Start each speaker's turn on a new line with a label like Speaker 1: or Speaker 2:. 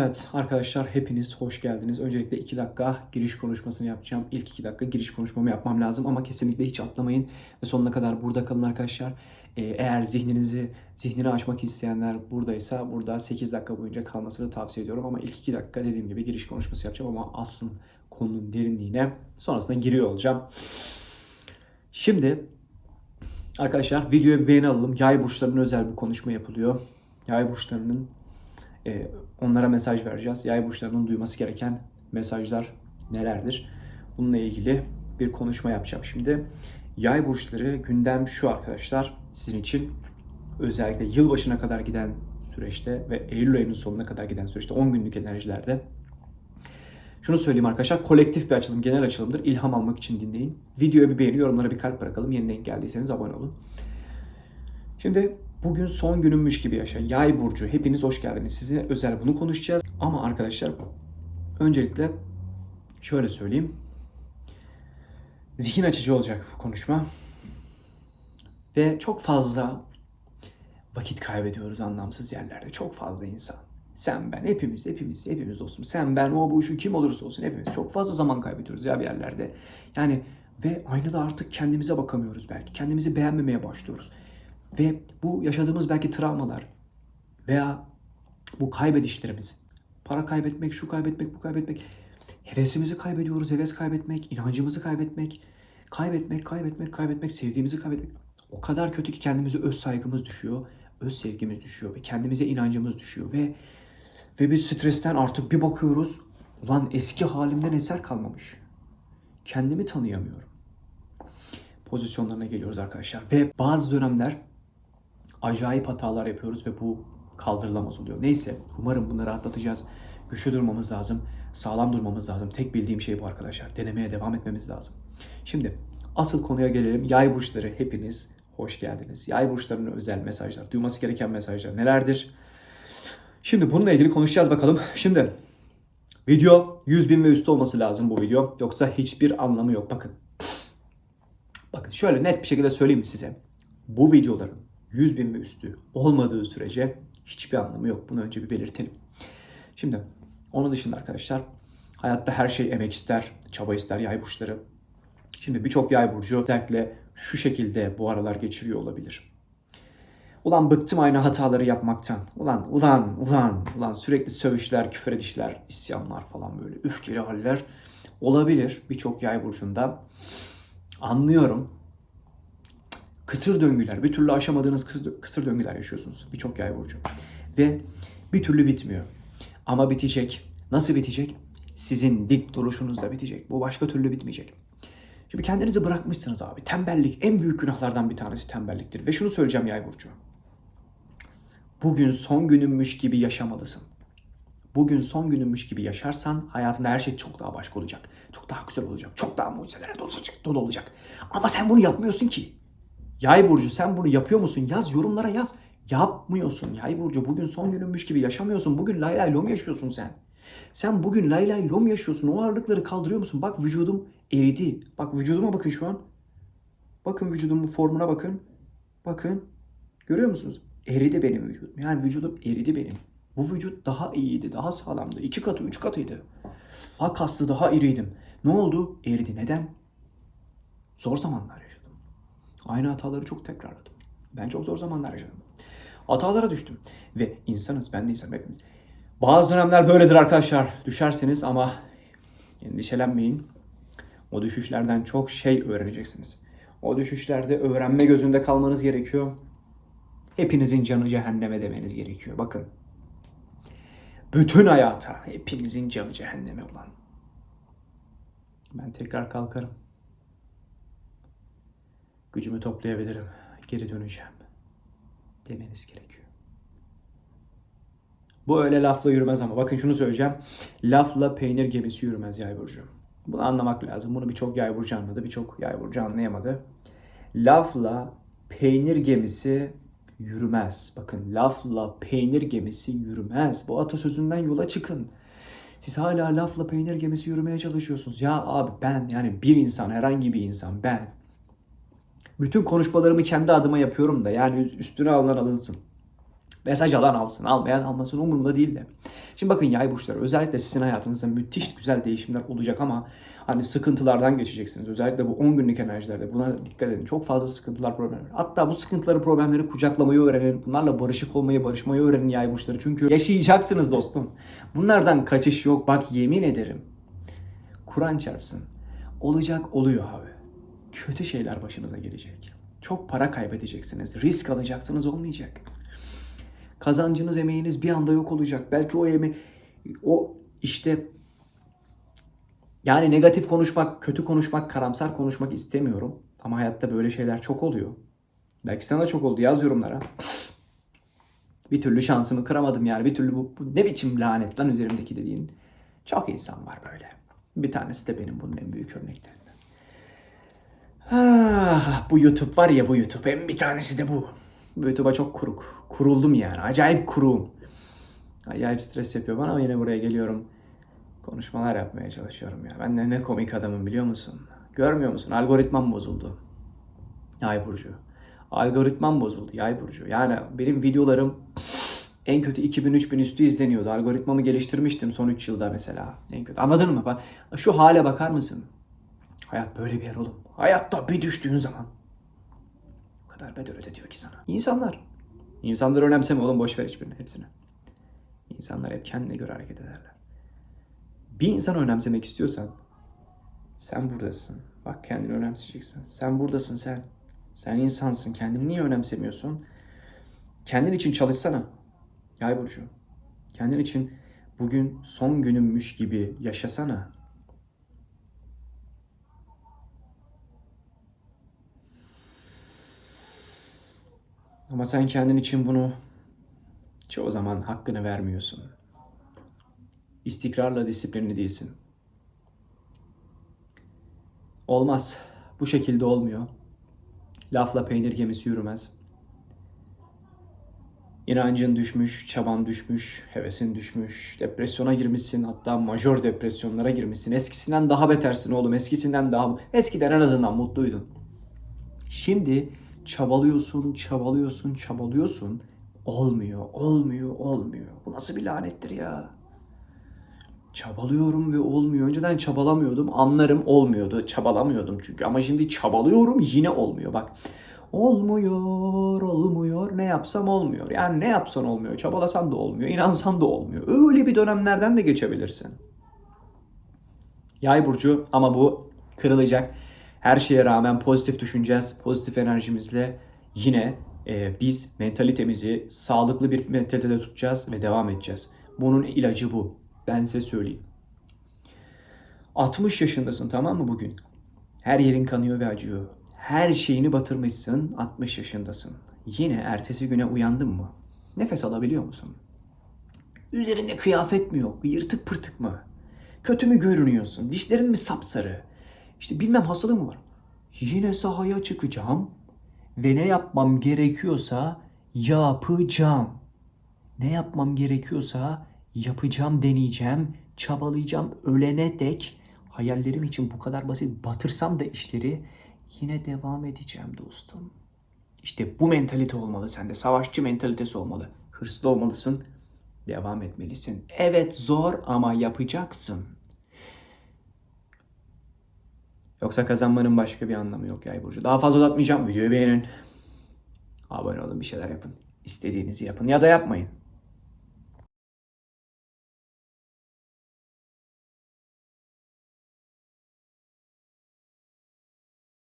Speaker 1: Evet arkadaşlar hepiniz hoş geldiniz. Öncelikle 2 dakika giriş konuşmasını yapacağım. İlk 2 dakika giriş konuşmamı yapmam lazım ama kesinlikle hiç atlamayın ve sonuna kadar burada kalın arkadaşlar. Ee, eğer zihninizi zihnini açmak isteyenler buradaysa burada 8 dakika boyunca kalmasını tavsiye ediyorum ama ilk 2 dakika dediğim gibi giriş konuşması yapacağım ama asıl konunun derinliğine sonrasında giriyor olacağım. Şimdi arkadaşlar videoya bir beğeni alalım. Yay burçlarının özel bir konuşma yapılıyor. Yay burçlarının e, onlara mesaj vereceğiz. Yay burçlarının duyması gereken mesajlar nelerdir? Bununla ilgili bir konuşma yapacağım şimdi. Yay burçları gündem şu arkadaşlar sizin için özellikle yılbaşına kadar giden süreçte ve Eylül ayının sonuna kadar giden süreçte 10 günlük enerjilerde şunu söyleyeyim arkadaşlar kolektif bir açılım genel açılımdır. İlham almak için dinleyin. Videoya bir beğeni yorumlara bir kalp bırakalım. Yeni geldiyseniz abone olun. Şimdi bugün son günümmüş gibi yaşa. Yay burcu. Hepiniz hoş geldiniz. Size özel bunu konuşacağız. Ama arkadaşlar öncelikle şöyle söyleyeyim. Zihin açıcı olacak bu konuşma. Ve çok fazla vakit kaybediyoruz anlamsız yerlerde. Çok fazla insan. Sen ben hepimiz hepimiz hepimiz dostum. Sen ben o bu şu kim olursa olsun hepimiz çok fazla zaman kaybediyoruz ya bir yerlerde. Yani ve aynada artık kendimize bakamıyoruz belki. Kendimizi beğenmemeye başlıyoruz. Ve bu yaşadığımız belki travmalar veya bu kaybedişlerimiz, para kaybetmek, şu kaybetmek, bu kaybetmek, hevesimizi kaybediyoruz, heves kaybetmek, inancımızı kaybetmek, kaybetmek, kaybetmek, kaybetmek, sevdiğimizi kaybetmek. O kadar kötü ki kendimize öz saygımız düşüyor, öz sevgimiz düşüyor ve kendimize inancımız düşüyor ve ve biz stresten artık bir bakıyoruz, ulan eski halimden eser kalmamış. Kendimi tanıyamıyorum. Pozisyonlarına geliyoruz arkadaşlar ve bazı dönemler acayip hatalar yapıyoruz ve bu kaldırılamaz oluyor. Neyse umarım bunları atlatacağız. Güçlü durmamız lazım. Sağlam durmamız lazım. Tek bildiğim şey bu arkadaşlar. Denemeye devam etmemiz lazım. Şimdi asıl konuya gelelim. Yay burçları hepiniz hoş geldiniz. Yay burçlarının özel mesajlar, duyması gereken mesajlar nelerdir? Şimdi bununla ilgili konuşacağız bakalım. Şimdi video 100 bin ve üstü olması lazım bu video. Yoksa hiçbir anlamı yok. Bakın. Bakın şöyle net bir şekilde söyleyeyim size. Bu videoların 100 bin ve üstü olmadığı sürece hiçbir anlamı yok. Bunu önce bir belirtelim. Şimdi onun dışında arkadaşlar hayatta her şey emek ister, çaba ister yay burçları. Şimdi birçok yay burcu özellikle şu şekilde bu aralar geçiriyor olabilir. Ulan bıktım aynı hataları yapmaktan. Ulan ulan ulan ulan sürekli sövüşler, küfür edişler, isyanlar falan böyle öfkeli haller olabilir birçok yay burcunda. Anlıyorum kısır döngüler, bir türlü aşamadığınız kısır, döngüler yaşıyorsunuz birçok yay burcu. Ve bir türlü bitmiyor. Ama bitecek. Nasıl bitecek? Sizin dik duruşunuzla bitecek. Bu başka türlü bitmeyecek. Şimdi kendinizi bırakmışsınız abi. Tembellik en büyük günahlardan bir tanesi tembelliktir. Ve şunu söyleyeceğim yay burcu. Bugün son gününmüş gibi yaşamalısın. Bugün son gününmüş gibi yaşarsan hayatında her şey çok daha başka olacak. Çok daha güzel olacak. Çok daha mucizelere. Dolu olacak. Ama sen bunu yapmıyorsun ki. Yay burcu sen bunu yapıyor musun? Yaz yorumlara yaz. Yapmıyorsun Yay burcu. Bugün son gününmüş gibi yaşamıyorsun. Bugün lay lay lom yaşıyorsun sen. Sen bugün lay lay lom yaşıyorsun. O ağırlıkları kaldırıyor musun? Bak vücudum eridi. Bak vücuduma bakın şu an. Bakın vücudumun formuna bakın. Bakın. Görüyor musunuz? Eridi benim vücudum. Yani vücudum eridi benim. Bu vücut daha iyiydi, daha sağlamdı. İki katı, üç katıydı. Daha kaslı, daha iriydim. Ne oldu? Eridi. Neden? Zor zamanlar yaşadım. Aynı hataları çok tekrarladım. Ben çok zor zamanlar yaşadım. Hatalara düştüm. Ve insanız, ben de insanım hepimiz. Bazı dönemler böyledir arkadaşlar. Düşerseniz ama endişelenmeyin. O düşüşlerden çok şey öğreneceksiniz. O düşüşlerde öğrenme gözünde kalmanız gerekiyor. Hepinizin canı cehenneme demeniz gerekiyor. Bakın. Bütün hayata hepinizin canı cehenneme olan. Ben tekrar kalkarım. Gücümü toplayabilirim. Geri döneceğim. Demeniz gerekiyor. Bu öyle lafla yürümez ama bakın şunu söyleyeceğim. Lafla peynir gemisi yürümez yay burcu. Bunu anlamak lazım. Bunu birçok yay burcu anladı. Birçok yay burcu anlayamadı. Lafla peynir gemisi yürümez. Bakın lafla peynir gemisi yürümez. Bu atasözünden yola çıkın. Siz hala lafla peynir gemisi yürümeye çalışıyorsunuz. Ya abi ben yani bir insan herhangi bir insan ben bütün konuşmalarımı kendi adıma yapıyorum da yani üstüne alınan alınsın. Mesaj alan alsın, almayan almasın umurumda değil de. Şimdi bakın yay burçları özellikle sizin hayatınızda müthiş güzel değişimler olacak ama hani sıkıntılardan geçeceksiniz. Özellikle bu 10 günlük enerjilerde buna dikkat edin. Çok fazla sıkıntılar, problemler. Hatta bu sıkıntıları, problemleri kucaklamayı öğrenin. Bunlarla barışık olmayı, barışmayı öğrenin yay burçları. Çünkü yaşayacaksınız dostum. Bunlardan kaçış yok. Bak yemin ederim. Kur'an çarpsın. Olacak oluyor abi. Kötü şeyler başınıza gelecek. Çok para kaybedeceksiniz. Risk alacaksınız olmayacak. Kazancınız, emeğiniz bir anda yok olacak. Belki o eme o işte yani negatif konuşmak, kötü konuşmak, karamsar konuşmak istemiyorum. Ama hayatta böyle şeyler çok oluyor. Belki sana çok oldu. Yaz yorumlara. Bir türlü şansımı kıramadım yani. Bir türlü bu, bu ne biçim lanet lan üzerimdeki dediğin. Çok insan var böyle. Bir tanesi de benim bunun en büyük örneklerinden. Ah, bu YouTube var ya bu YouTube. En bir tanesi de bu. Bu YouTube'a çok kuruk. Kuruldum yani. Acayip kuruğum. Acayip stres yapıyor bana ama yine buraya geliyorum. Konuşmalar yapmaya çalışıyorum ya. Ben de ne komik adamım biliyor musun? Görmüyor musun? Algoritmam bozuldu. Yay burcu. Algoritmam bozuldu. Yay burcu. Yani benim videolarım en kötü 2000-3000 üstü izleniyordu. Algoritmamı geliştirmiştim son 3 yılda mesela. En kötü. Anladın mı? Şu hale bakar mısın? Hayat böyle bir yer oğlum. Hayatta bir düştüğün zaman o kadar bedel ödetiyor ki sana. İnsanlar. İnsanları önemseme oğlum boş ver hiçbirini hepsini. İnsanlar hep kendine göre hareket ederler. Bir insanı önemsemek istiyorsan sen buradasın. Bak kendini önemseyeceksin. Sen buradasın sen. Sen insansın. Kendini niye önemsemiyorsun? Kendin için çalışsana. Yay burcu. Kendin için bugün son günümmüş gibi yaşasana. Ama sen kendin için bunu çoğu zaman hakkını vermiyorsun. İstikrarla disiplinli değilsin. Olmaz. Bu şekilde olmuyor. Lafla peynir gemisi yürümez. İnancın düşmüş, çaban düşmüş, hevesin düşmüş, depresyona girmişsin, hatta majör depresyonlara girmişsin. Eskisinden daha betersin oğlum, eskisinden daha... Eskiden en azından mutluydun. Şimdi çabalıyorsun, çabalıyorsun, çabalıyorsun. Olmuyor, olmuyor, olmuyor. Bu nasıl bir lanettir ya? Çabalıyorum ve olmuyor. Önceden çabalamıyordum, anlarım olmuyordu. Çabalamıyordum çünkü ama şimdi çabalıyorum yine olmuyor. Bak olmuyor, olmuyor. Ne yapsam olmuyor. Yani ne yapsan olmuyor. Çabalasam da olmuyor, inansan da olmuyor. Öyle bir dönemlerden de geçebilirsin. Yay burcu ama bu kırılacak. Her şeye rağmen pozitif düşüneceğiz. Pozitif enerjimizle yine e, biz mentalitemizi sağlıklı bir mentalitede tutacağız ve devam edeceğiz. Bunun ilacı bu. Ben size söyleyeyim. 60 yaşındasın tamam mı bugün? Her yerin kanıyor ve acıyor. Her şeyini batırmışsın 60 yaşındasın. Yine ertesi güne uyandın mı? Nefes alabiliyor musun? Üzerinde kıyafet mi yok? Yırtık pırtık mı? Kötü mü görünüyorsun? Dişlerin mi sapsarı? İşte bilmem hastalığı mı var? Yine sahaya çıkacağım ve ne yapmam gerekiyorsa yapacağım. Ne yapmam gerekiyorsa yapacağım, deneyeceğim, çabalayacağım ölene dek hayallerim için bu kadar basit batırsam da işleri yine devam edeceğim dostum. İşte bu mentalite olmalı sende. Savaşçı mentalitesi olmalı. Hırslı olmalısın. Devam etmelisin. Evet zor ama yapacaksın. Yoksa kazanmanın başka bir anlamı yok Yay Burcu. Daha fazla uzatmayacağım. Videoyu beğenin. Abone olun bir şeyler yapın. İstediğinizi yapın ya da yapmayın.